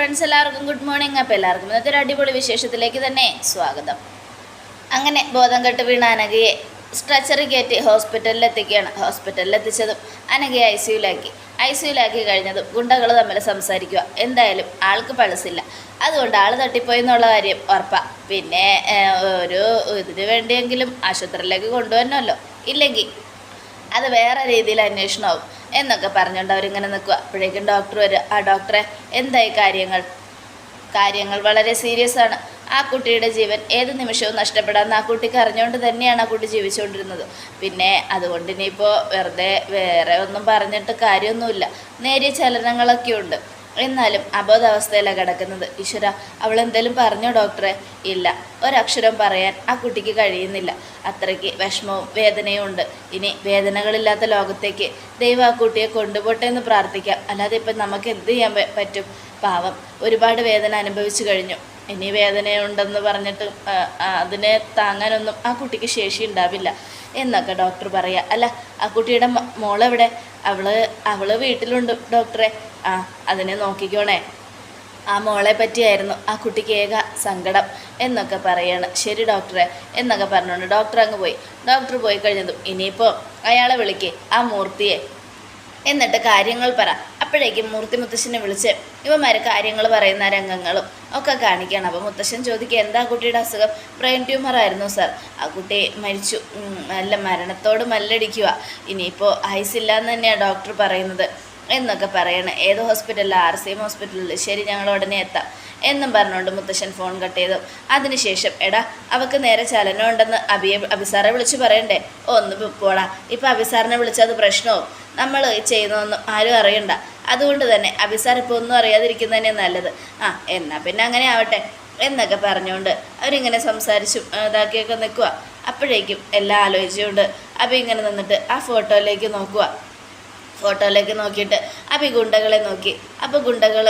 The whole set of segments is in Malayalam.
ഫ്രണ്ട്സ് എല്ലാവർക്കും ഗുഡ് മോർണിംഗ് അപ്പോൾ എല്ലാവർക്കും ഇന്നത്തെ ഒരു അടിപൊളി വിശേഷത്തിലേക്ക് തന്നെ സ്വാഗതം. അങ്ങനെ ബോധം കെട്ട് വീണ അനഘയെ സ്ട്രെച്ചറിൽ കയറ്റി ഹോസ്പിറ്റലിൽ എത്തിക്കുകയാണ്. ഹോസ്പിറ്റലിൽ എത്തിച്ചതും അനഘയെ ഐ സിയുലാക്കി ഐ സിയുലാക്കി കഴിഞ്ഞതും ഗുണ്ടകൾ തമ്മിൽ സംസാരിക്കുക. എന്തായാലും ആൾക്ക് പഴസില്ല അതുകൊണ്ട് ആൾ തട്ടിപ്പോയി എന്നുള്ള കാര്യം ഉറപ്പാ. പിന്നെ ഒരു ഇതിന് വേണ്ടിയെങ്കിലും ആശുപത്രിയിലേക്ക് കൊണ്ടുവരണമല്ലോ. ഇല്ലെങ്കിൽ അത് വേറെ രീതിയിൽ അന്വേഷണമാവും എന്നൊക്കെ പറഞ്ഞുകൊണ്ട് അവരിങ്ങനെ നിൽക്കുക. അപ്പോഴേക്കും ഡോക്ടർ വരിക ആ ഡോക്ടറെ എന്തായി കാര്യങ്ങൾ? കാര്യങ്ങൾ വളരെ സീരിയസ് ആണ്. ആ കുട്ടിയുടെ ജീവൻ ഏത് നിമിഷവും നഷ്ടപ്പെടാമെന്ന് ആ കുട്ടിക്ക് അറിഞ്ഞുകൊണ്ട് തന്നെയാണ് ആ കുട്ടി ജീവിച്ചുകൊണ്ടിരുന്നത്. പിന്നെ അതുകൊണ്ട് ഇനിയിപ്പോൾ വെറുതെ വേറെ ഒന്നും പറഞ്ഞിട്ട് കാര്യമൊന്നുമില്ല. നേരിയ ചലനങ്ങളൊക്കെ ഉണ്ട് എന്നാലും അബോധാവസ്ഥയിലാണ് കിടക്കുന്നത്. ഈശ്വര അവൾ എന്തെങ്കിലും പറഞ്ഞോ ഡോക്ടറെ? ഇല്ല. ഒരക്ഷരം പറയാൻ ആ കുട്ടിക്ക് കഴിയുന്നില്ല. അത്രയ്ക്ക് വിഷമവും വേദനയും ഉണ്ട്. ഇനി വേദനകളില്ലാത്ത ലോകത്തേക്ക് ദൈവം ആ കുട്ടിയെ കൊണ്ടുപോട്ടെ എന്ന് പ്രാർത്ഥിക്കാം. അല്ലാതെ ഇപ്പം നമുക്ക് എന്ത് ചെയ്യാൻ പറ്റും? പാവം. ഒരുപാട് വേദന അനുഭവിച്ചു കഴിഞ്ഞു. ഇനി വേദനയുണ്ടെന്ന് പറഞ്ഞിട്ട് അതിനെ താങ്ങാനൊന്നും ആ കുട്ടിക്ക് ശേഷി ഉണ്ടാവില്ല. എന്നൊക്കെ ഡോക്ടർ പറയുക അല്ല ആ കുട്ടിയുടെ മോളെവിടെ? അവൾ അവൾ വീട്ടിലുണ്ട് ഡോക്ടറെ ആ അതിനെ നോക്കിക്കോണേ. ആ മോളെ പറ്റിയായിരുന്നു ആ കുട്ടിക്ക് ഏക സങ്കടം എന്നൊക്കെ പറയാണ്. ശരി ഡോക്ടറെ എന്നൊക്കെ പറഞ്ഞുകൊണ്ട് ഡോക്ടർ അങ്ങ് പോയി. ഡോക്ടർ പോയി കഴിഞ്ഞതും ഇനിയിപ്പോൾ അയാളെ വിളിക്കേ ആ മൂർത്തിയെ. എന്നിട്ട് കാര്യങ്ങൾ പറ. അപ്പോഴേക്കും മൂർത്തി മുത്തശ്ശനെ വിളിച്ച് ഇവന്മാർ കാര്യങ്ങൾ പറയുന്ന രംഗങ്ങളും ഒക്കെ കാണിക്കുകയാണ് അപ്പോൾ മുത്തശ്ശൻ ചോദിക്കുക എന്താ കുട്ടിയുടെ അസുഖം? ബ്രെയിൻ ട്യൂമർ ആയിരുന്നു സർ. ആ കുട്ടി മരിച്ചു. അല്ല മരണത്തോട് മല്ലടിക്കുക. ഇനിയിപ്പോൾ ഐസ് ഇല്ലയെന്ന് തന്നെയാണ് ഡോക്ടർ പറയുന്നത്. എന്നൊക്കെ പറയണം. ഏത് ഹോസ്പിറ്റലിൽ ആർ സി എം ഹോസ്പിറ്റലിൽ ശരി ഞങ്ങൾ ഉടനെ എത്താം. എന്നും പറഞ്ഞുകൊണ്ട് മുത്തശ്ശൻ ഫോൺ കട്ട് ചെയ്തു. അതിനുശേഷം എടാ അവക്ക് നേരെ ചലനം ഉണ്ടെന്ന് അബിയെ അബിസാറെ വിളിച്ച് പറയണ്ടേ? ഒന്ന് പോടാ ഇപ്പം അബിസാറിനെ വിളിച്ചത് പ്രശ്നവും. നമ്മൾ ചെയ്യുന്നതൊന്നും ആരും അറിയണ്ട. അതുകൊണ്ട് തന്നെ അബിസാർ ഇപ്പോൾ ഒന്നും അറിയാതിരിക്കുന്നതന്നെ നല്ലത്. ആ എന്നാൽ പിന്നെ അങ്ങനെ ആവട്ടെ എന്നൊക്കെ പറഞ്ഞുകൊണ്ട് അവരിങ്ങനെ സംസാരിച്ചും ഇതാക്കിയൊക്കെ നിൽക്കുക അപ്പോഴേക്കും എല്ലാം ആലോചിച്ചുകൊണ്ട് അബി ഇങ്ങനെ നിന്നിട്ട് ആ ഫോട്ടോയിലേക്ക് നോക്കുക ഫോട്ടോയിലേക്ക് നോക്കിയിട്ട് അബി ഗുണ്ടകളെ നോക്കി. അപ്പോൾ ഗുണ്ടകൾ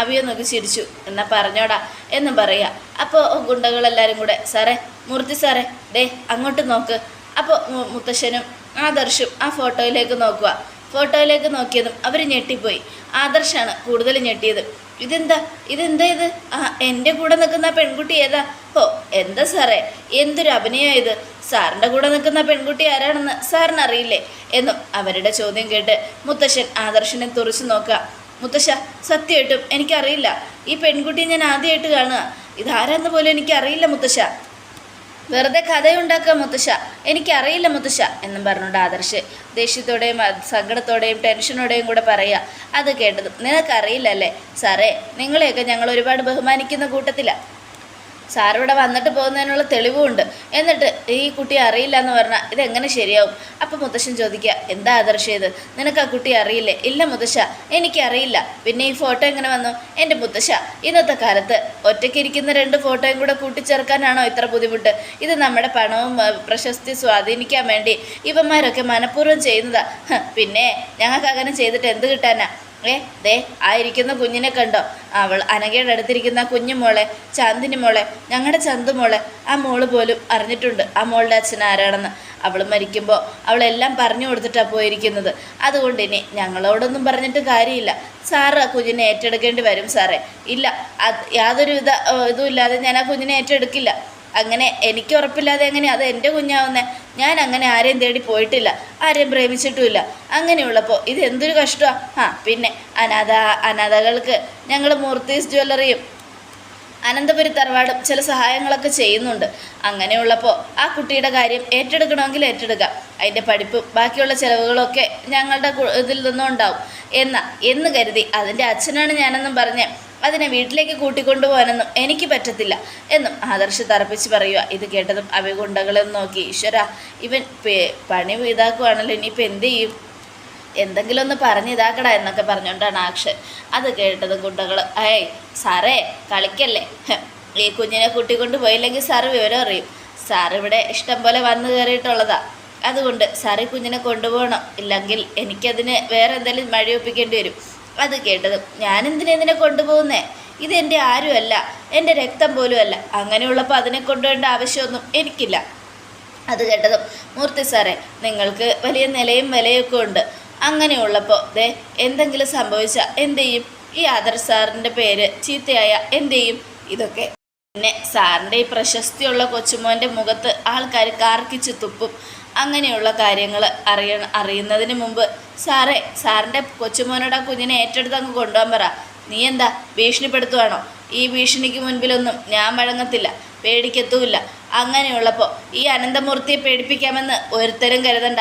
അബിയെ നോക്കി ചിരിച്ചു. എന്നാ പറഞ്ഞോടാ എന്നും പറയാ. അപ്പോൾ ഗുണ്ടകളെല്ലാവരും കൂടെ സാറേ മൂർത്തി സാറേ ദേ അങ്ങോട്ട് നോക്ക്. അപ്പോൾ മുത്തശ്ശനും ആദർശും ആ ഫോട്ടോയിലേക്ക് നോക്കുക. ഫോട്ടോയിലേക്ക് നോക്കിയതും അവർ ഞെട്ടിപ്പോയി. ആദർശാണ് കൂടുതൽ ഞെട്ടിയത്. ഇതെന്താ? ഇതെന്താ ഇത്? ആ എന്റെ കൂടെ നിൽക്കുന്ന പെൺകുട്ടി ഏതാ? ഓ എന്താ സാറേ? എന്തൊരു അഭിനയം ഇത്? സാറിന്റെ കൂടെ നിൽക്കുന്ന പെൺകുട്ടി ആരാണെന്ന് സാറിന് അറിയില്ലേ എന്നും അവരുടെ ചോദ്യം കേട്ട് മുത്തശ്ശൻ ആദർശനെ തുറച്ചു നോക്കുക. മുത്തശ്ശ സത്യമായിട്ടും എനിക്കറിയില്ല. ഈ പെൺകുട്ടി ഞാൻ ആദ്യമായിട്ട് കാണുക. ഇതാരാന്ന് പോലും എനിക്കറിയില്ല മുത്തശ്ശ. വെറുതെ കഥയുണ്ടാക്കുക മുത്തശ്ശ. എനിക്കറിയില്ല മുത്തശ്ശ എന്നും പറഞ്ഞുകൊണ്ട് ആദർശ് ദേഷ്യത്തോടെയും സങ്കടത്തോടെയും ടെൻഷനോടെയും കൂടെ പറയുക. അത് കേട്ടതും നിനക്കറിയില്ലല്ലേ? സാറേ നിങ്ങളെയൊക്കെ ഞങ്ങൾ ഒരുപാട് ബഹുമാനിക്കുന്ന കൂട്ടത്തിലാണ് സാർ ഇവിടെ വന്നിട്ട് പോകുന്നതിനുള്ള തെളിവുമുണ്ട് എന്നിട്ട് ഈ കുട്ടി അറിയില്ല എന്ന് പറഞ്ഞാൽ ഇതെങ്ങനെ ശരിയാവും? അപ്പം മുത്തശ്ശൻ ചോദിക്കുക എന്താ ആദർശ ഇത്? നിനക്ക് ആ കുട്ടി അറിയില്ലേ? ഇല്ല മുത്തശ്ശ എനിക്കറിയില്ല. പിന്നെ ഈ ഫോട്ടോ എങ്ങനെ വന്നു? എന്റെ മുത്തശ്ശ ഇന്നത്തെ കാലത്ത് ഒറ്റയ്ക്കിരിക്കുന്ന രണ്ട് ഫോട്ടോയും കൂടെ കൂട്ടിച്ചേർക്കാനാണോ ഇത്ര ബുദ്ധിമുട്ട്? ഇത് നമ്മുടെ പണവും പ്രശസ്തി സ്വാധീനിക്കാൻ വേണ്ടി ഇവന്മാരൊക്കെ മനഃപൂർവം ചെയ്യുന്നതാ. പിന്നെ ഞങ്ങൾക്ക് അങ്ങനെ ചെയ്തിട്ട് എന്ത് കിട്ടാനാ? ഏ ദേ ആയിരിക്കുന്ന കുഞ്ഞിനെ കണ്ടോ? അവൾ അനഘയുടെ അടുത്തിരിക്കുന്ന കുഞ്ഞു മോളെ ചാന്ദിനി മോളെ ഞങ്ങളുടെ ചന്തു മോളെ ആ മോൾ പോലും അറിഞ്ഞിട്ടുണ്ട് ആ മോളുടെ അച്ഛൻ ആരാണെന്ന്. അവൾ മരിക്കുമ്പോൾ അവളെല്ലാം പറഞ്ഞു കൊടുത്തിട്ടാണ് പോയിരിക്കുന്നത്. അതുകൊണ്ട് ഇനി ഞങ്ങളോടൊന്നും പറഞ്ഞിട്ട് കാര്യമില്ല. സാറ് ആ കുഞ്ഞിനെ ഏറ്റെടുക്കേണ്ടി വരും സാറേ. ഇല്ല അത് യാതൊരു വിധ ഏ, ഇതും ഇല്ലാതെ ഞാൻ ആ കുഞ്ഞിനെ ഏറ്റെടുക്കില്ല. അങ്ങനെ എനിക്ക് ഉറപ്പില്ലാതെ എങ്ങനെയാണ് അത് എന്റെ കുഞ്ഞാവുന്നേ? ഞാൻ അങ്ങനെ ആരെയും തേടി പോയിട്ടില്ല ആരെയും പ്രേമിച്ചിട്ടുമില്ല. അങ്ങനെയുള്ളപ്പോൾ ഇത് എന്തൊരു കഷ്ടമാണ് ആ പിന്നെ അനാഥ അനാഥകൾക്ക് ഞങ്ങൾ മൂർത്തീസ് ജ്വല്ലറിയും അനന്തപുരി തറവാടും ചില സഹായങ്ങളൊക്കെ ചെയ്യുന്നുണ്ട്. അങ്ങനെയുള്ളപ്പോൾ ആ കുട്ടിയുടെ കാര്യം ഏറ്റെടുക്കണമെങ്കിൽ ഏറ്റെടുക്കാം. അതിന്റെ പഠിപ്പും ബാക്കിയുള്ള ചിലവുകളൊക്കെ ഞങ്ങളുടെ ഇതിൽ നിന്നും ഉണ്ടാവും എന്നാൽ എന്ന് കരുതി അതിന്റെ അച്ഛനാണ് ഞാനെന്നും പറഞ്ഞ് അതിനെ വീട്ടിലേക്ക് കൂട്ടിക്കൊണ്ടുപോകാനൊന്നും എനിക്ക് പറ്റത്തില്ല എന്നും ആദർശ് തറപ്പിച്ച് പറയുക ഇത് കേട്ടതും അവഗുണ്ടകളെ നോക്കി ഈശ്വര ഇവൻ പണി ഇതാക്കുവാണല്ലോ ഇനിയിപ്പോൾ എന്ത് ചെയ്യും? എന്തെങ്കിലും ഒന്ന് പറഞ്ഞ് ഇതാക്കടാ എന്നൊക്കെ പറഞ്ഞുകൊണ്ടാണ് ആക്ഷൻ. അത് കേട്ടത് ഗുണ്ടകൾ ഏയ് സാറേ കളിക്കല്ലേ? ഈ കുഞ്ഞിനെ കൂട്ടിക്കൊണ്ട് പോയില്ലെങ്കിൽ സാറ് വിവരം അറിയും. സാർ ഇവിടെ ഇഷ്ടം പോലെ വന്നു കയറിയിട്ടുള്ളതാ. അതുകൊണ്ട് സാറ് കുഞ്ഞിനെ കൊണ്ടുപോകണം. ഇല്ലെങ്കിൽ എനിക്കതിന് വേറെ എന്തെങ്കിലും മഴയൊപ്പിക്കേണ്ടി വരും. അത് കേട്ടത്. ഞാനെന്തിനാ ഇതിനെ കൊണ്ടുപോകുന്നേ? ഇതെന്റെ ആരുമല്ല. എന്റെ രക്തം പോലും അല്ല അങ്ങനെയുള്ളപ്പോൾ അതിനെ കൊണ്ടുപോകേണ്ട ആവശ്യമൊന്നും എനിക്കില്ല. അത് കേട്ടതും മൂർത്തി സാറേ നിങ്ങൾക്ക് വലിയ നിലയും വിലയൊക്കെ ഉണ്ട്. അങ്ങനെയുള്ളപ്പോൾ ദേ എന്തെങ്കിലും സംഭവിച്ചാൽ എന്ത് ചെയ്യും ഈ ആദർശ് സാറിന്റെ പേര് ചീത്തയായ എന്ത് ചെയ്യും ഇതൊക്കെ പിന്നെ സാറിന്റെ ഈ പ്രശസ്തിയുള്ള കൊച്ചുമോന്റെ മുഖത്ത് ആൾക്കാർ കാർക്കിച്ച് തുപ്പും. അങ്ങനെയുള്ള കാര്യങ്ങൾ അറിയ അറിയുന്നതിന് മുമ്പ് സാറേ സാറിന്റെ കൊച്ചുമോനോട് ആ കുഞ്ഞിനെ ഏറ്റെടുത്ത് അങ്ങ് കൊണ്ടുപോകാൻ പറ. നീ എന്താ ഭീഷണിപ്പെടുത്തുവാണോ? ഈ ഭീഷണിക്ക് മുൻപിലൊന്നും ഞാൻ വഴങ്ങത്തില്ല പേടിക്കത്തുമില്ല. അങ്ങനെയുള്ളപ്പോൾ ഈ അനന്തമൂർത്തിയെ പേടിപ്പിക്കാമെന്ന് ഒരുത്തരും കരുതണ്ട.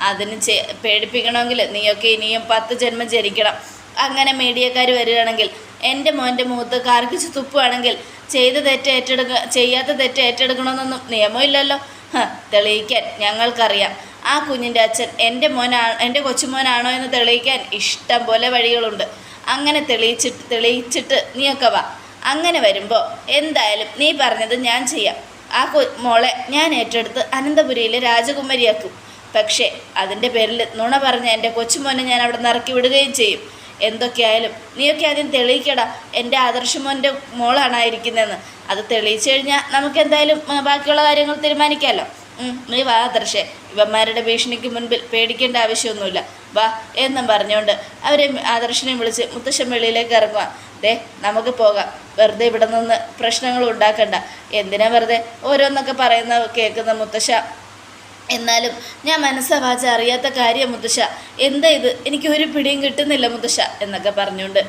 അതിന് ചെ പേടിപ്പിക്കണമെങ്കിൽ നീയൊക്കെ ഇനിയും പത്ത് ജന്മം ജനിക്കണം. അങ്ങനെ മീഡിയക്കാർ വരികയാണെങ്കിൽ എന്റെ മോന്റെ മുഖത്ത് കാർക്കിച്ച് തുപ്പുവാണെങ്കിൽ ചെയ്ത തെറ്റ് ഏറ്റെടുക്ക ചെയ്യാത്ത തെറ്റ് ഏറ്റെടുക്കണമെന്നൊന്നും നിയമമില്ലല്ലോ. തെളിയിക്കാൻ ഞങ്ങൾക്കറിയാം. ആ കുഞ്ഞിന്റെ അച്ഛൻ എന്റെ മോനാ എന്റെ കൊച്ചുമോനാണോ എന്ന് തെളിയിക്കാൻ ഇഷ്ടം പോലെ വഴികളുണ്ട്. അങ്ങനെ തെളിയിച്ചിട്ട് തെളിയിച്ചിട്ട് നീയൊക്കെ വാ. അങ്ങനെ വരുമ്പോൾ എന്തായാലും നീ പറഞ്ഞത് ഞാൻ ചെയ്യാം. ആ കൊ മോളെ ഞാൻ ഏറ്റെടുത്ത് അനന്തപുരിയിലെ രാജകുമാരിയാക്കും. പക്ഷേ അതിന്റെ പേരിൽ നുണ പറഞ്ഞ എന്റെ കൊച്ചുമോനെ ഞാൻ അവിടെ നിറക്കി വിടുകയും ചെയ്യും. എന്തൊക്കെയായാലും നീയൊക്കെ ആദ്യം തെളിയിക്കടാ. എന്റെ ആദർശമോന്റെ മോളാണ് ആയിരിക്കുന്നതെന്ന്. അത് തെളിയിച്ചു കഴിഞ്ഞാൽ നമുക്ക് എന്തായാലും ബാക്കിയുള്ള കാര്യങ്ങൾ തീരുമാനിക്കാമല്ലോ നീ വാ ആദർശേ. ഇവന്മാരുടെ ഭീഷണിക്ക് മുൻപിൽ പേടിക്കേണ്ട ആവശ്യമൊന്നുമില്ല. വാ എന്നും പറഞ്ഞുകൊണ്ട് അവരെ ആദർശനെ വിളിച്ച് മുത്തശ്ശൻ വെളിയിലേക്ക് ഇറങ്ങുക ദേ നമുക്ക് പോകാം. വെറുതെ ഇവിടെ നിന്ന് പ്രശ്നങ്ങൾ ഉണ്ടാക്കണ്ട. എന്തിനാ വെറുതെ ഓരോന്നൊക്കെ പറയുന്ന കേൾക്കുന്ന മുത്തശ്ശ എന്നാലും ഞാൻ മനസ്സവാച അറിയാത്ത കാര്യം മുത്തശ്ശ എന്താ ഇത്? എനിക്ക് ഒരു പിടിയും കിട്ടുന്നില്ല മുത്തശ്ശ എന്നൊക്കെ പറഞ്ഞുകൊണ്ട്.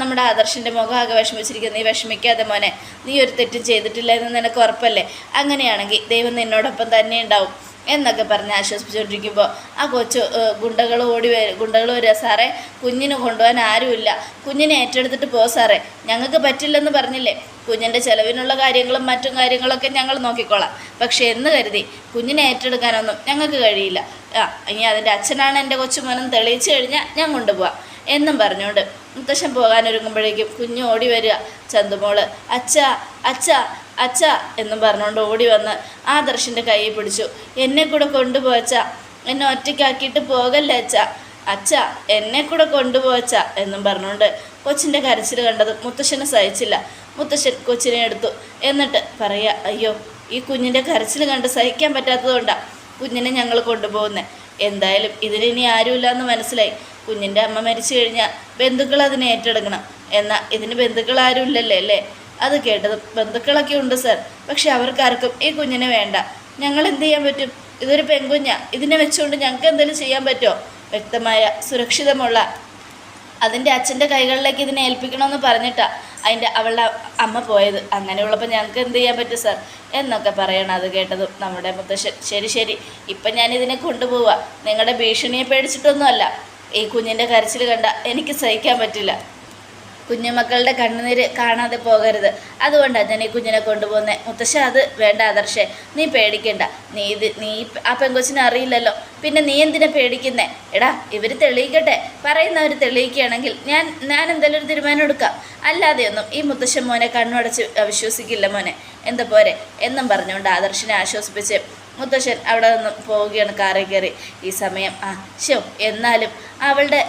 നമ്മുടെ ആദർശിന്റെ മുഖം ആകെ വിഷമിച്ചിരിക്കുന്നത് നീ വിഷമിക്കാതെ മോനെ നീ ഒരു തെറ്റും ചെയ്തിട്ടില്ല എന്ന് നിനക്ക് ഉറപ്പല്ലേ? അങ്ങനെയാണെങ്കിൽ ദൈവം നിന്നോടൊപ്പം തന്നെ ഉണ്ടാവും. എന്നൊക്കെ പറഞ്ഞ് ആശ്വസിപ്പിച്ചുകൊണ്ടിരിക്കുമ്പോൾ ആ കൊച്ചു ഗുണ്ടകൾ ഓടി വരും ഗുണ്ടകൾ വരിക. സാറേ കുഞ്ഞിന് കൊണ്ടുപോകാൻ ആരുമില്ല. കുഞ്ഞിനെ ഏറ്റെടുത്തിട്ട് പോ സാറേ. ഞങ്ങൾക്ക് പറ്റില്ലെന്ന് പറഞ്ഞില്ലേ? കുഞ്ഞിന്റെ ചിലവിനുള്ള കാര്യങ്ങളും മറ്റും കാര്യങ്ങളൊക്കെ ഞങ്ങൾ നോക്കിക്കോളാം. പക്ഷേ എന്ന് കരുതി കുഞ്ഞിനെ ഏറ്റെടുക്കാനൊന്നും ഞങ്ങൾക്ക് കഴിയില്ല. ആ ഇനി അതിന്റെ അച്ഛനാണ് എന്റെ കൊച്ചുമോനെന്ന് തെളിയിച്ചു കഴിഞ്ഞാൽ ഞാൻ കൊണ്ടുപോവാം. എന്നും പറഞ്ഞുകൊണ്ട് മുത്തശ്ശൻ പോകാനൊരുങ്ങുമ്പോഴേക്കും കുഞ്ഞ് ഓടി വരിക. ചന്തുമോൾ അച്ഛ അച്ഛ അച്ഛ എന്നും പറഞ്ഞുകൊണ്ട് ഓടി വന്ന് ആദർശിന്റെ കൈ പിടിച്ചു. എന്നെ കൂടെ കൊണ്ടുപോച്ച എന്നെ ഒറ്റയ്ക്കാക്കിയിട്ട് പോകല്ലേ അച്ഛ. അച്ഛ എന്നെ കൂടെ കൊണ്ടുപോച്ച എന്നും പറഞ്ഞുകൊണ്ട് കൊച്ചിന്റെ കരച്ചിൽ കണ്ടത് മുത്തശ്ശനെ സഹിച്ചില്ല. മുത്തശ്ശൻ കൊച്ചിനെ എടുത്തു. എന്നിട്ട് പറയാ അയ്യോ ഈ കുഞ്ഞിന്റെ കരച്ചിൽ കണ്ട് സഹിക്കാൻ പറ്റാത്തതുകൊണ്ടാണ് കുഞ്ഞിനെ ഞങ്ങൾ കൊണ്ടുപോകുന്നത് എന്തായാലും ഇതിലിനി ആരുമില്ല എന്ന് മനസ്സിലായി. കുഞ്ഞിന്റെ അമ്മ മരിച്ചു കഴിഞ്ഞാൽ ബന്ധുക്കൾ അതിനെ ഏറ്റെടുക്കണം. എന്നാൽ ഇതിന് ബന്ധുക്കൾ ആരും ഇല്ലല്ലേ അല്ലേ? അത് കേട്ടത് ബന്ധുക്കളൊക്കെ ഉണ്ട് സർ പക്ഷെ അവർക്കാർക്കും ഈ കുഞ്ഞിനെ വേണ്ട. ഞങ്ങൾ എന്ത് ചെയ്യാൻ പറ്റും? ഇതൊരു പെൺകുഞ്ഞാ. ഇതിനെ വെച്ചുകൊണ്ട് ഞങ്ങൾക്ക് എന്തെങ്കിലും ചെയ്യാൻ പറ്റുമോ? വ്യക്തമായ സുരക്ഷിതമുള്ള അതിന്റെ അച്ഛന്റെ കൈകളിലേക്ക് ഇതിനെ ഏൽപ്പിക്കണമെന്ന് പറഞ്ഞിട്ടാ അതിന്റെ അവളുടെ അമ്മ പോയത്. അങ്ങനെയുള്ളപ്പോൾ ഞങ്ങൾക്ക് എന്ത് ചെയ്യാൻ പറ്റും സാർ എന്നൊക്കെ പറയണം അത് കേട്ടതും നമ്മുടെ മുത്തശ്ശൻ. ശരി ശരി. ഇപ്പം ഞാനിതിനെ കൊണ്ടുപോവുക നിങ്ങളുടെ ഭീഷണിയെ പേടിച്ചിട്ടൊന്നുമല്ല. ഈ കുഞ്ഞിന്റെ കരച്ചിൽ കണ്ട എനിക്ക് സഹിക്കാൻ പറ്റില്ല. കുഞ്ഞുമക്കളുടെ കണ്ണുനീര് കാണാതെ പോകരുത്. അതുകൊണ്ടാണ് ഞാൻ ഈ കുഞ്ഞിനെ കൊണ്ടുപോകുന്നത് മുത്തശ്ശ അത് വേണ്ട ആദർശേ. നീ പേടിക്കണ്ട. നീ ഇത് നീ ആ പെങ്കൊച്ചിനെ അറിയില്ലല്ലോ. പിന്നെ നീ എന്തിനെ പേടിക്കുന്നേ? എടാ ഇവർ തെളിയിക്കട്ടെ. പറയുന്നവർ തെളിയിക്കുകയാണെങ്കിൽ ഞാൻ ഞാൻ എന്തെങ്കിലും ഒരു തീരുമാനം എടുക്കാം. അല്ലാതെയൊന്നും ഈ മുത്തശ്ശൻ മോനെ കണ്ണുടച്ച് വിശ്വസിക്കില്ല മോനെ. എന്താ പോരെ? എന്നും പറഞ്ഞുകൊണ്ട് ആദർശിനെ ആശ്വസിപ്പിച്ച് മുത്തശ്ശൻ അവിടെ നിന്ന് പോവുകയാണ് കാറിൽ കയറി. ഈ സമയം ആ ശോ എന്നാലും അവളുടെ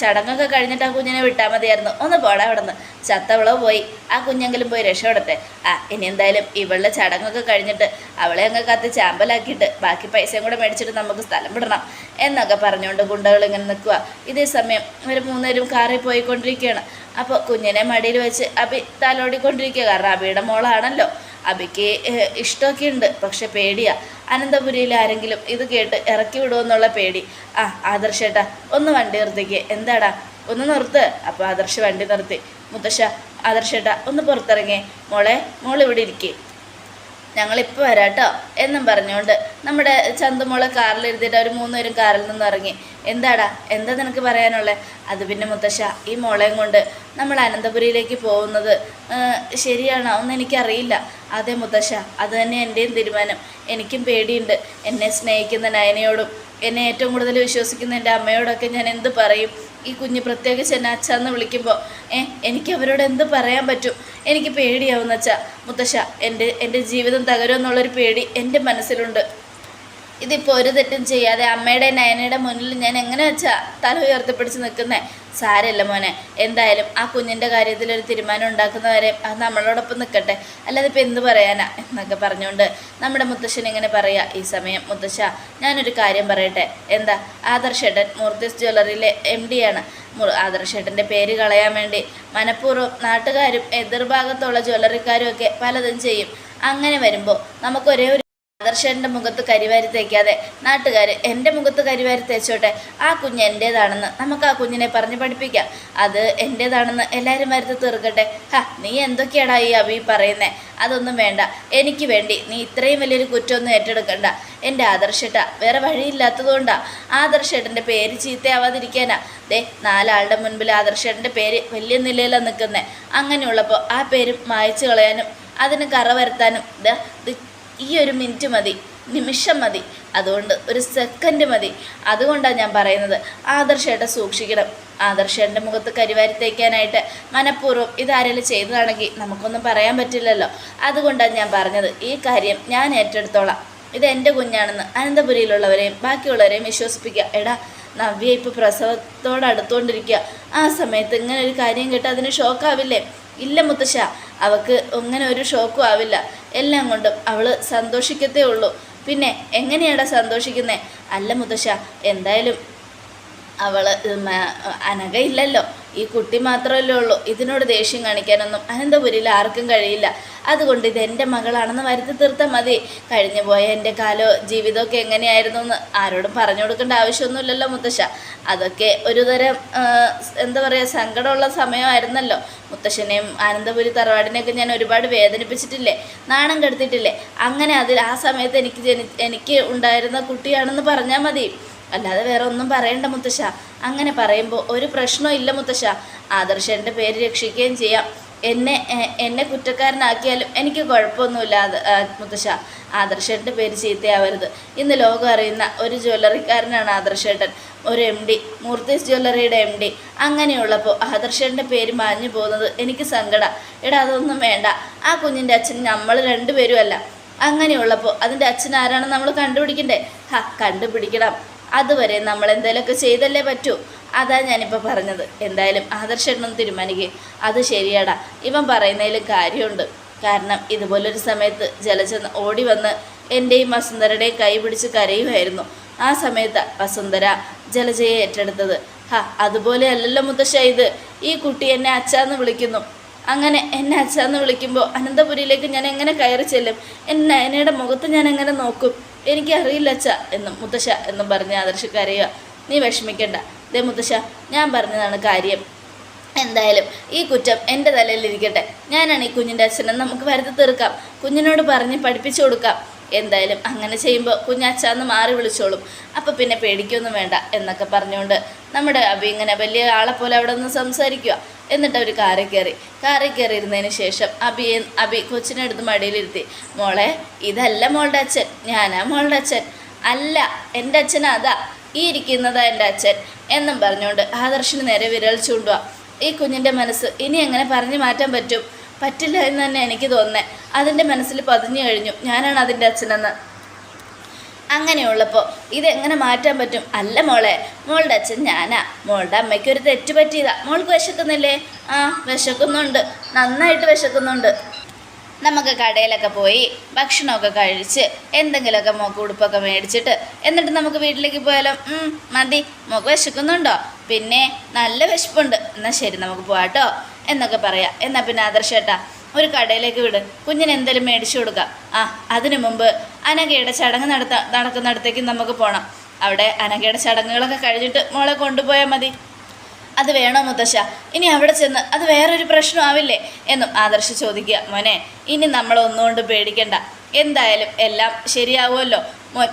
ചടങ്ങൊക്കെ കഴിഞ്ഞിട്ട് ആ കുഞ്ഞിനെ വിട്ടാൽ മതിയായിരുന്നു. ഒന്ന് പോടാ അവിടെ നിന്ന് ചത്തവളോ പോയി. ആ കുഞ്ഞെങ്കിലും പോയി രക്ഷപ്പെടട്ടെ. ആ ഇനി എന്തായാലും ഇവളുടെ ചടങ്ങൊക്കെ കഴിഞ്ഞിട്ട് അവളെ അങ്ങ് കത്തി ചാമ്പലാക്കിയിട്ട് ബാക്കി പൈസയും കൂടെ മേടിച്ചിട്ട് നമുക്ക് സ്ഥലം വിടണം എന്നൊക്കെ പറഞ്ഞുകൊണ്ട് ഗുണ്ടകൾ ഇങ്ങനെ നിൽക്കുക ഇതേ സമയം ഇവർ മൂന്നുപേരും കാറിൽ പോയിക്കൊണ്ടിരിക്കുകയാണ്. അപ്പോൾ കുഞ്ഞിനെ മടിയിൽ വെച്ച് അബി തലോടിക്കൊണ്ടിരിക്കുക. കാരണം അബിയുടെ മോളാണല്ലോ. അബിക്ക് ഇഷ്ടമൊക്കെ ഉണ്ട് പക്ഷെ പേടിയാ. അനന്തപുരിയിൽ ആരെങ്കിലും ഇത് കേട്ട് ഇറക്കി വിടുമെന്നുള്ള പേടി. ആ ആദർശേട്ടാ ഒന്ന് വണ്ടി നിർത്തിക്കേ. എന്താടാ? ഒന്ന് നിർത്ത്. അപ്പോൾ ആദർശ് വണ്ടി നിർത്തി. മുത്തശ്ശ ആദർശേട്ടാ ഒന്ന് പുറത്തിറങ്ങേ. മോളെ മോൾ ഇവിടെ ഇരിക്കേ. ഞങ്ങളിപ്പോൾ വരാം കേട്ടോ എന്നും പറഞ്ഞുകൊണ്ട് നമ്മുടെ ചന്തുമോളെ കാറിലിരുത്തിയിട്ട് അവർ മൂന്നുപേരും കാറിൽ നിന്ന് ഇറങ്ങി. എന്താടാ? എന്താ നിനക്ക് പറയാനുള്ളത് അത് പിന്നെ മുത്തശ്ശ ഈ മോളെയും കൊണ്ട് നമ്മൾ അനന്തപുരിയിലേക്ക് പോകുന്നത് ശരിയാണോ ഒന്നും എനിക്കറിയില്ല. അതെ മുത്തശ്ശ അത് തന്നെ എന്റെയും തീരുമാനം. എനിക്കും പേടിയുണ്ട്. എന്നെ സ്നേഹിക്കുന്ന നയനയോടും എന്നെ ഏറ്റവും കൂടുതൽ വിശ്വസിക്കുന്ന എന്റെ അമ്മയോടൊക്കെ ഞാൻ എന്ത് പറയും? ഈ കുഞ്ഞ് പ്രത്യേകിച്ച് എന്നെ അച്ഛന്ന് വിളിക്കുമ്പോൾ ഏ എനിക്ക് അവരോട് എന്ത് പറയാൻ പറ്റും? എനിക്ക് പേടിയാവുന്ന അച്ഛ മുത്തശ്ശ എന്റെ എന്റെ ജീവിതം തകരുമെന്നുള്ളൊരു പേടി എന്റെ മനസ്സിലുണ്ട്. ഇതിപ്പോൾ ഒരു തെറ്റും ചെയ്യാതെ അമ്മയുടെ നയനയുടെ മുന്നിൽ ഞാൻ എങ്ങനെ വെച്ചാ തല ഉയർത്തിപ്പിടിച്ച് നിൽക്കുന്നേ സാരമില്ല മോനെ. എന്തായാലും ആ കുഞ്ഞിന്റെ കാര്യത്തിൽ ഒരു തീരുമാനം ഉണ്ടാക്കുന്നവരെ അത് നമ്മളോടൊപ്പം നിൽക്കട്ടെ അല്ലാതെ ഇപ്പം എന്ത് പറയാനാ എന്നൊക്കെ പറഞ്ഞുകൊണ്ട് നമ്മുടെ മുത്തശ്ശൻ ഇങ്ങനെ പറയാ ഈ സമയം മുത്തശ്ശ ഞാനൊരു കാര്യം പറയട്ടെ. എന്താ? ആദർശേട്ടൻ മൂർത്തിസ് ജ്വല്ലറിയിലെ എം ഡിയാണ് ആദർശേട്ടന്റെ പേര് കളയാൻ വേണ്ടി മനഃപൂർവം നാട്ടുകാരും എതിർഭാഗത്തുള്ള ജ്വല്ലറിക്കാരും ഒക്കെ പലതും ചെയ്യും. അങ്ങനെ വരുമ്പോൾ നമുക്ക് ഒരേ ഒരു ആദർശന്റെ മുഖത്ത് കരിവാരി തേക്കാതെ നാട്ടുകാർ എന്റെ മുഖത്ത് കരിവാരി തേച്ചോട്ടെ ആ കുഞ്ഞ് എന്റേതാണെന്ന് നമുക്ക് ആ കുഞ്ഞിനെ പറഞ്ഞ് പഠിപ്പിക്കാം. അത് എന്റേതാണെന്ന് എല്ലാവരും വരുത്തി തീർക്കട്ടെ. ഹാ നീ എന്തൊക്കെയാടാ ഈ അഭി പറയുന്നേ? അതൊന്നും വേണ്ട. എനിക്ക് വേണ്ടി നീ ഇത്രയും വലിയൊരു കുറ്റമൊന്നും ഏറ്റെടുക്കണ്ട. എന്റെ ആദർശട്ട വേറെ വഴിയില്ലാത്തതുകൊണ്ടാ. ആദർശേട്ടന്റെ പേര് ചീത്തയാവാതിരിക്കാനാ. ദേ നാലാളുടെ മുൻപിൽ ആദർശേട്ടന്റെ പേര് വലിയ നിലയിലാണ് നിൽക്കുന്നത് അങ്ങനെയുള്ളപ്പോൾ ആ പേരും മായച്ചു കളയാനും അതിന് കറ വരുത്താനും ഇത് ഈ ഒരു മിനിറ്റ് മതി നിമിഷം മതി അതുകൊണ്ട് ഒരു സെക്കൻഡ് മതി. അതുകൊണ്ടാണ് ഞാൻ പറയുന്നത് ആദർശേട്ട സൂക്ഷിക്കണം. ആദർശേട്ടന്റെ മുഖത്ത് കരിവാരി തേക്കാനായിട്ട് മനഃപൂർവം ഇതാരെങ്കിലും ചെയ്തതാണെങ്കിൽ നമുക്കൊന്നും പറയാൻ പറ്റില്ലല്ലോ. അതുകൊണ്ടാണ് ഞാൻ പറഞ്ഞത് ഈ കാര്യം ഞാൻ ഏറ്റെടുത്തോളാം. ഇത് എന്റെ കുഞ്ഞാണെന്ന് അനന്തപുരിയിലുള്ളവരെയും ബാക്കിയുള്ളവരെയും വിശ്വസിപ്പിക്കുക. എടാ നവ്യ ഇപ്പോൾ പ്രസവത്തോട് അടുത്തുകൊണ്ടിരിക്കുക ആ സമയത്ത് ഇങ്ങനെ ഒരു കാര്യം കേട്ട് അതിന് ഷോക്കാവില്ലേ ഇല്ല മുത്തശ്ശ അവക്ക് ഇങ്ങനെ ഒരു ഷോക്കും ആവില്ല. എല്ലാം കൊണ്ടും അവൾ സന്തോഷിക്കത്തേ ഉള്ളൂ. പിന്നെ എങ്ങനെയാടാ സന്തോഷിക്കുന്നേ? അല്ല മുത്തശ്ശ എന്തായാലും അവൾ അനഘയില്ലല്ലോ ഈ കുട്ടി മാത്രമല്ലേ ഉള്ളൂ. ഇതിനോട് ദേഷ്യം കാണിക്കാനൊന്നും അനന്തപുരിയിൽ ആർക്കും കഴിയില്ല. അതുകൊണ്ട് ഇത് എന്റെ മകളാണെന്ന് വരുത്തി തീർത്താൽ മതി. കഴിഞ്ഞു പോയ എന്റെ കാലോ ജീവിതമൊക്കെ എങ്ങനെയായിരുന്നു എന്ന് ആരോടും പറഞ്ഞു കൊടുക്കേണ്ട ആവശ്യമൊന്നുമില്ലല്ലോ മുത്തശ്ശ. അതൊക്കെ ഒരുതരം എന്താ പറയുക സങ്കടമുള്ള സമയമായിരുന്നല്ലോ. മുത്തശ്ശനെയും ആനന്ദപുരി തറവാടിനെയൊക്കെ ഞാൻ ഒരുപാട് വേദനിപ്പിച്ചിട്ടില്ലേ? നാണം കെടുത്തിട്ടില്ലേ? അങ്ങനെ അതിൽ ആ സമയത്ത് എനിക്ക് എനിക്ക് ഉണ്ടായിരുന്ന കുട്ടിയാണെന്ന് പറഞ്ഞാൽ മതി. അല്ലാതെ വേറെ ഒന്നും പറയണ്ട മുത്തശ്ശ. അങ്ങനെ പറയുമ്പോൾ ഒരു പ്രശ്നവും ഇല്ല മുത്തശ്ശ. ആദർശന്റെ പേര് രക്ഷിക്കുകയും ചെയ്യാം. എന്നെ എന്നെ കുറ്റക്കാരനാക്കിയാലും എനിക്ക് കുഴപ്പമൊന്നുമില്ല മുത്തശ്ശ. ആദർശേട്ടന്റെ പേര് ചീത്തയാവരുത്. ഇന്ന് ലോകം അറിയുന്ന ഒരു ജ്വല്ലറിക്കാരനാണ് ആദർശേട്ടൻ. ഒരു എം ഡി മൂർത്തീസ് ജ്വല്ലറിയുടെ എം ഡി. അങ്ങനെയുള്ളപ്പോൾ ആദർശേട്ടന്റെ പേര് മാഞ്ഞു പോകുന്നത് എനിക്ക് സങ്കട. എടാ അതൊന്നും വേണ്ട. ആ കുഞ്ഞിന്റെ അച്ഛൻ നമ്മൾ രണ്ടുപേരും അല്ല അങ്ങനെയുള്ളപ്പോൾ അതിന്റെ അച്ഛൻ ആരാണെന്ന് നമ്മൾ കണ്ടുപിടിക്കണ്ടേ? ഹ കണ്ടുപിടിക്കണം. അതുവരെ നമ്മൾ എന്തെങ്കിലുമൊക്കെ ചെയ്തല്ലേ പറ്റൂ. അതാ ഞാനിപ്പോൾ പറഞ്ഞത്. എന്തായാലും ആദർശേട്ടനും തീരുമാനിക്കുക അത് ശരിയാടാ. ഇവൻ പറയുന്നതിൽ കാര്യമുണ്ട്. കാരണം ഇതുപോലൊരു സമയത്ത് ജലചന്ദ് ഓടി വന്ന് എന്റെയും വസുന്ധരയുടെയും കൈ പിടിച്ച് കരയുമായിരുന്നു. ആ സമയത്ത് വസുന്ധര ജലജയെ ഏറ്റെടുത്തത്. ഹാ അതുപോലെ അല്ലല്ലോ മുത്തശ്ശ ഇത്. ഈ കുട്ടി എന്നെ അച്ഛാന്ന് വിളിക്കുന്നു. അങ്ങനെ എന്നെ അച്ഛാന്ന് വിളിക്കുമ്പോൾ അനന്തപുരിയിലേക്ക് ഞാൻ എങ്ങനെ കയറി ചെല്ലും? എന്നെ നയനയുടെ മുഖത്ത് ഞാൻ എങ്ങനെ നോക്കും? എനിക്കറിയില്ല അച്ഛ എന്നും മുത്തശ്ശ എന്നും പറഞ്ഞ് ആദർശ് നീ വിഷമിക്കണ്ട. ദേ മുത്തശ്ശ ഞാൻ പറഞ്ഞതാണ് കാര്യം. എന്തായാലും ഈ കുറ്റം എന്റെ തലയിലിരിക്കട്ടെ ഞാനാണ് ഈ കുഞ്ഞിന്റെ അച്ഛനെ നമുക്ക് വരുത്തി തീർക്കാം. കുഞ്ഞിനോട് പറഞ്ഞ് പഠിപ്പിച്ചു കൊടുക്കാം. എന്തായാലും അങ്ങനെ ചെയ്യുമ്പോൾ കുഞ്ഞച്ചാന്ന് മാറി വിളിച്ചോളും. അപ്പോൾ പിന്നെ പേടിക്കൊന്നും വേണ്ട എന്നൊക്കെ പറഞ്ഞുകൊണ്ട് നമ്മുടെ അബി ഇങ്ങനെ വലിയ ആളെ പോലെ അവിടെ നിന്ന് സംസാരിക്കുക. എന്നിട്ട് അവർ കാറിൽ കയറി. കാറിൽ കയറിയിരുന്നതിന് ശേഷം അബി കൊച്ചിനെ എടുത്ത് മടിയിലിരുത്തി. മോളെ ഇതല്ല മോളുടെ അച്ഛൻ. ഞാനാ മോളുടെ അച്ഛൻ. അല്ല എന്റെ അച്ഛൻ അതാ. ഈ ഇരിക്കുന്നതാ എന്റെ അച്ഛൻ. എന്നും പറഞ്ഞുകൊണ്ട് ആദർശിന് നേരെ വിരൽ ചൂണ്ടുക. ഈ കുഞ്ഞിന്റെ മനസ്സ് ഇനി എങ്ങനെ പറഞ്ഞു മാറ്റാൻ പറ്റും? പറ്റില്ല എന്ന് തന്നെ എനിക്ക് തോന്നേ അതിന്റെ മനസ്സിൽ പതിഞ്ഞു കഴിഞ്ഞു. ഞാനാണ് അതിന്റെ അച്ഛനെന്ന്. അങ്ങനെയുള്ളപ്പോൾ ഇതെങ്ങനെ മാറ്റാൻ പറ്റും? അല്ല മോളെ മോളുടെ അച്ഛൻ ഞാനാ. മോളുടെ അമ്മയ്ക്ക് ഒരു തെറ്റ് പറ്റിയതാ. മോൾക്ക് വിശക്കുന്നില്ലേ? ആ വിശക്കുന്നുണ്ട്. നന്നായിട്ട് വിശക്കുന്നുണ്ട്. നമുക്ക് കടയിലൊക്കെ പോയി ഭക്ഷണമൊക്കെ കഴിച്ച് എന്തെങ്കിലുമൊക്കെ മോക്ക് ഉടുപ്പൊക്കെ മേടിച്ചിട്ട് എന്നിട്ട് നമുക്ക് വീട്ടിലേക്ക് പോയാലോ? മതി. മോക്ക് വിശക്കുന്നുണ്ടോ? പിന്നെ നല്ല വിശപ്പുണ്ട്. എന്നാൽ ശരി നമുക്ക് പോവാട്ടോ. എന്നൊക്കെ പറയാം. എന്നാൽ പിന്നെ ആദർശേട്ടാ ഒരു കടയിലേക്ക് വിട്. കുഞ്ഞിന് എന്തെങ്കിലും മേടിച്ചു കൊടുക്കാം. ആ അതിനു മുമ്പ് അനഘയുടെ ചടങ്ങ് നടത്ത നടക്കുന്നിടത്തേക്ക് നമുക്ക് പോകണം അവിടെ അനഘയുടെ ചടങ്ങുകളൊക്കെ കഴിഞ്ഞിട്ട് മോളെ കൊണ്ടുപോയാൽ മതി. അത് വേണോ മുത്തശ്ശ? ഇനി അവിടെ ചെന്ന് അത് വേറൊരു പ്രശ്നമാവില്ലേ എന്നും ആദർശ് ചോദിക്കുക. മോനെ ഇനി നമ്മൾ ഒന്നുകൊണ്ട് പേടിക്കണ്ട. എന്തായാലും എല്ലാം ശരിയാവുമല്ലോ. മോൻ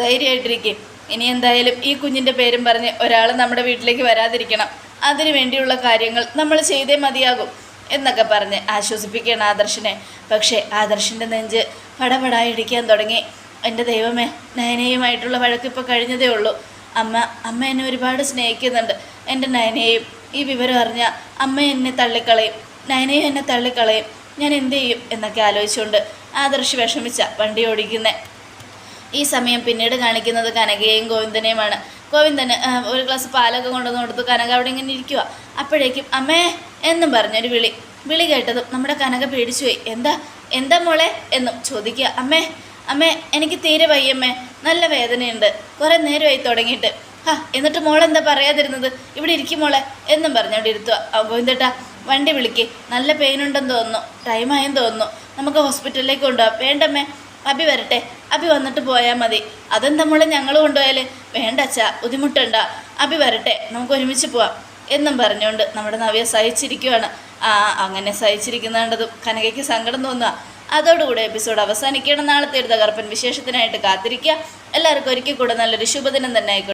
ധൈര്യമായിട്ടിരിക്കും. ഇനി എന്തായാലും ഈ കുഞ്ഞിന്റെ പേരും പറഞ്ഞ് ഒരാൾ നമ്മുടെ വീട്ടിലേക്ക് വരാതിരിക്കണം. അതിനു വേണ്ടിയുള്ള കാര്യങ്ങൾ നമ്മൾ ചെയ്തേ മതിയാകും. എന്നൊക്കെ പറഞ്ഞ് ആശ്വസിപ്പിക്കുകയാണ് ആദർശിനെ. പക്ഷേ ആദർശിന്റെ നെഞ്ച് പടപടായി ഇടിക്കാൻ തുടങ്ങി. എന്റെ ദൈവമേ നയനയുമായിട്ടുള്ള വഴക്കിപ്പോൾ കഴിഞ്ഞതേ ഉള്ളൂ. അമ്മ അമ്മ എന്നെ ഒരുപാട് സ്നേഹിക്കുന്നുണ്ട്. എന്റെ നയനയെയും ഈ വിവരം അറിഞ്ഞ അമ്മ എന്നെ തള്ളിക്കളയും. നയനയും എന്നെ തള്ളിക്കളയും. ഞാൻ എന്ത് ചെയ്യും എന്നൊക്കെ ആലോചിച്ചുകൊണ്ട് ആദർശ് വിഷമിച്ച വണ്ടി ഓടിക്കുന്നേ. ഈ സമയം പിന്നീട് കാണിക്കുന്നത് കനകയെയും ഗോവിന്ദനെയുമാണ്. ഗോവിന്ദന് ഒരു ഗ്ലാസ് പാലൊക്കെ കൊണ്ടുവന്ന് കൊടുത്തു കനക അവിടെ ഇങ്ങനെ ഇരിക്കുക അപ്പോഴേക്കും അമ്മേ എന്നും പറഞ്ഞൊരു വിളി. വിളി കേട്ടതും നമ്മുടെ കനക പേടിച്ചുപോയി. എന്താ എന്താ മോളെ? എന്നും ചോദിക്കുക. അമ്മേ അമ്മേ എനിക്ക് തീരെ വയ്യമ്മേ നല്ല വേദനയുണ്ട്. കുറേ നേരമായി തുടങ്ങിയിട്ട്. ഹാ എന്നിട്ട് മോളെന്താ പറയാതിരുന്നത്? ഇവിടെ ഇരിക്കും മോളെ എന്നും പറഞ്ഞോണ്ട് ഇരുത്തുക ഗോവിന്ദേട്ടാ വണ്ടി വിളിക്ക്. നല്ല പെയിൻ ഉണ്ടെന്ന് തോന്നുന്നു. ടൈമായെന്ന് തോന്നുന്നു. നമുക്ക് ഹോസ്പിറ്റലിലേക്ക് കൊണ്ടുപോകാം വേണ്ടമ്മേ അബി വരട്ടെ. അബി വന്നിട്ട് പോയാൽ മതി. അതെന്താ മോളെ ഞങ്ങൾ കൊണ്ടുപോയാൽ വേണ്ട അച്ഛാ ബുദ്ധിമുട്ടണ്ട. അബി വരട്ടെ നമുക്ക് ഒരുമിച്ച് പോവാം. എന്നും പറഞ്ഞുകൊണ്ട് നമ്മുടെ നവ്യ സഹിച്ചിരിക്കുവാണ്. ആ അങ്ങനെ സഹിച്ചിരിക്കുന്നതും കനകയ്ക്ക് സങ്കടം തോന്നുക അതോടുകൂടി എപ്പിസോഡ് അവസാനിക്കണം നാളത്തെ ഒരു തകർപ്പൻ വിശേഷത്തിനായിട്ട് കാത്തിരിക്കുക. എല്ലാവർക്കും ഒരിക്കൽ കൂടെ നല്ലൊരു ശുഭദിനം തന്നെ ആയിക്കോട്ടെ